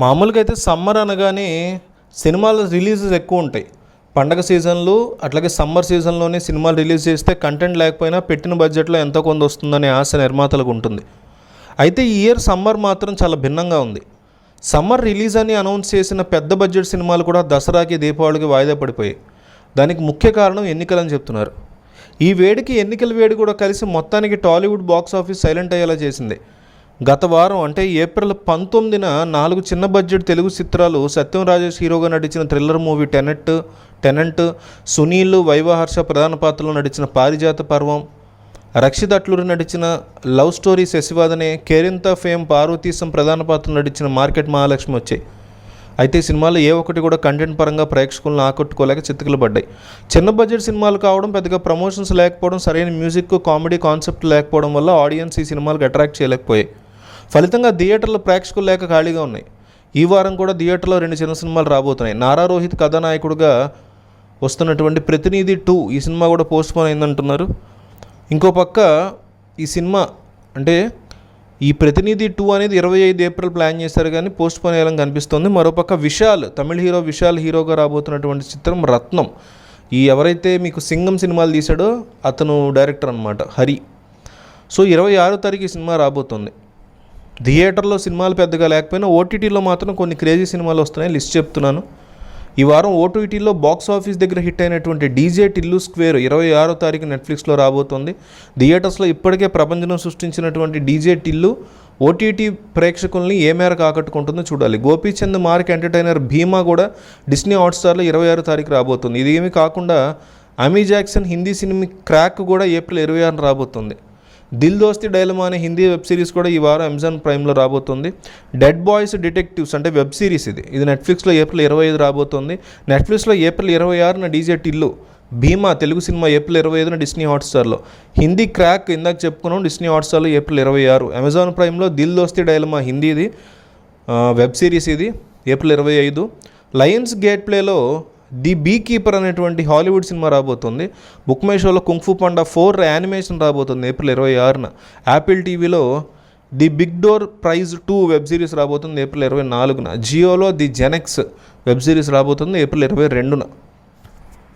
మామూలుగా అయితే సమ్మర్ అనగానే సినిమాల రిలీజెస్ ఎక్కువ ఉంటాయి పండగ సీజన్లు అట్లాగే సమ్మర్ సీజన్లోనే సినిమాలు రిలీజ్ చేస్తే కంటెంట్ లేకపోయినా పెట్టిన బడ్జెట్లో ఎంతో కొంత వస్తుందనే ఆశ నిర్మాతలకు ఉంటుంది. అయితే ఈ ఇయర్ సమ్మర్ మాత్రం చాలా భిన్నంగా ఉంది. సమ్మర్ రిలీజ్ అని అనౌన్స్ చేసిన పెద్ద బడ్జెట్ సినిమాలు కూడా దసరాకి దీపావళికి వాయిదా పడిపోయాయి. దానికి ముఖ్య కారణం ఎన్నికలని చెప్తున్నారు. ఈ వేడికి ఎన్నికల వేడి కూడా కలిసి మొత్తానికి టాలీవుడ్ బాక్స్ ఆఫీస్ సైలెంట్ అయ్యేలా చేసింది. గత వారం అంటే ఏప్రిల్ పంతొమ్మిదిన నాలుగు చిన్న బడ్జెట్ తెలుగు చిత్రాలు సత్యం రాజేష్ హీరోగా నడిచిన thriller movie tenet tenant Sunil Viva Harsha ప్రధాన పాత్రలో నటించిన పారిజాత పర్వం రక్షిత్ అట్లూరి నటించిన love story Sasivadane Kerintha fame Parvateesam ప్రధాన పాత్ర నటించిన మార్కెట్ మహాలక్ష్మి వచ్చాయి. అయితే ఈ సినిమాలు ఏ ఒక్కటి కూడా కంటెంట్ పరంగా ప్రేక్షకులను ఆకట్టుకోలేక చిత్తుకలు పడ్డాయి. చిన్న బడ్జెట్ సినిమాలు కావడం పెద్దగా ప్రమోషన్స్ లేకపోవడం సరైన మ్యూజిక్ కామెడీ కాన్సెప్ట్ లేకపోవడం వల్ల ఆడియన్స్ ఈ సినిమాలకు అట్రాక్ట్ చేయలేకపోయాయి. ఫలితంగా థియేటర్లు ప్రేక్షకులు లేక ఖాళీగా ఉన్నాయి. ఈ వారం కూడా థియేటర్లో రెండు చిన్న సినిమాలు రాబోతున్నాయి. నారా రోహిత్ కథానాయకుడిగా వస్తున్నటువంటి ప్రతినిధి టూ ఈ సినిమా కూడా పోస్ట్ పోన్ అయిందంటున్నారు. ఇంకో పక్క ఈ సినిమా అంటే ఈ ప్రతినిధి టూ అనేది ఇరవై ఐదు ఏప్రిల్ ప్లాన్ చేశారు కానీ పోస్ట్ పోన్ అయ్యాలని కనిపిస్తుంది మరోపక్క విశాల్ తమిళ హీరో విశాల్ హీరోగా రాబోతున్నటువంటి చిత్రం రత్నం. ఈ ఎవరైతే మీకు సింగం సినిమాలు తీశాడో అతను డైరెక్టర్ అనమాట హరి. సో ఇరవై ఆరో తారీఖు ఈ సినిమా రాబోతుంది. థియేటర్లో సినిమాలు పెద్దగా లేకపోయినా ఓటీటీలో మాత్రం కొన్ని క్రేజీ సినిమాలు వస్తున్నాయి లిస్ట్ చెప్తున్నాను. ఈ వారం ఓటీటీలో బాక్స్ ఆఫీస్ దగ్గర హిట్ అయినటువంటి డీజే టిల్లు స్క్వేర్ ఇరవై ఆరో తారీఖు నెట్ఫ్లిక్స్లో రాబోతోంది. థియేటర్స్లో ఇప్పటికే ప్రపంచం సృష్టించినటువంటి డీజే టిల్లు ఓటీటీ ప్రేక్షకుల్ని ఏ మేరకు ఆకట్టుకుంటుందో చూడాలి. గోపీచంద్ మార్క్ ఎంటర్టైనర్ భీమా కూడా డిస్నీ హాట్స్టార్లో ఇరవై ఆరో తారీఖు రాబోతుంది. ఇది ఏమీ కాకుండా Amy Jackson Hindi cinema crack కూడా ఏప్రిల్ ఇరవై ఆరున రాబోతుంది. దిల్ దోస్తి డైలమా అనే హిందీ వెబ్ సిరీస్ కూడా ఈ వారం అమెజాన్ ప్రైమ్లో రాబోతుంది. డెడ్ బాయ్స్ డిటెక్టివ్స్ అంటే వెబ్ సిరీస్ ఇది. ఇది నెట్ఫ్లిక్స్లో ఏప్రిల్ ఇరవై ఐదు రాబోతుంది. నెట్ఫ్లిక్స్లో ఏప్రిల్ ఇరవై ఆరున DJ Tillu Bhimaa Telugu cinema April ఇరవై ఐదున డిస్నీ హాట్స్టార్లో. హిందీ క్రాక్ ఇందాక చెప్పుకున్నాం డిస్నీ హాట్స్టార్లో ఏప్రిల్ ఇరవై ఆరు. అమెజాన్ ప్రైమ్లో దిల్ దోస్తి డైలమా హిందీది ఇది. వెబ్ సిరీస్ ఇది ఏప్రిల్ ఇరవై ఐదు. లయన్స్ గేట్ ప్లేలో ది బీ కీపర్ అనేటువంటి హాలీవుడ్ సినిమా రాబోతుంది. బుక్ మై షోలో kung fu panda four animation రాబోతుంది ఏప్రిల్ ఇరవై ఆరున. యాపిల్ టీవీలో the big door prize two web series రాబోతుంది ఏప్రిల్ ఇరవై నాలుగున. జియోలో ది జెనెక్స్ వెబ్ సిరీస్ రాబోతుంది ఏప్రిల్ ఇరవై రెండున.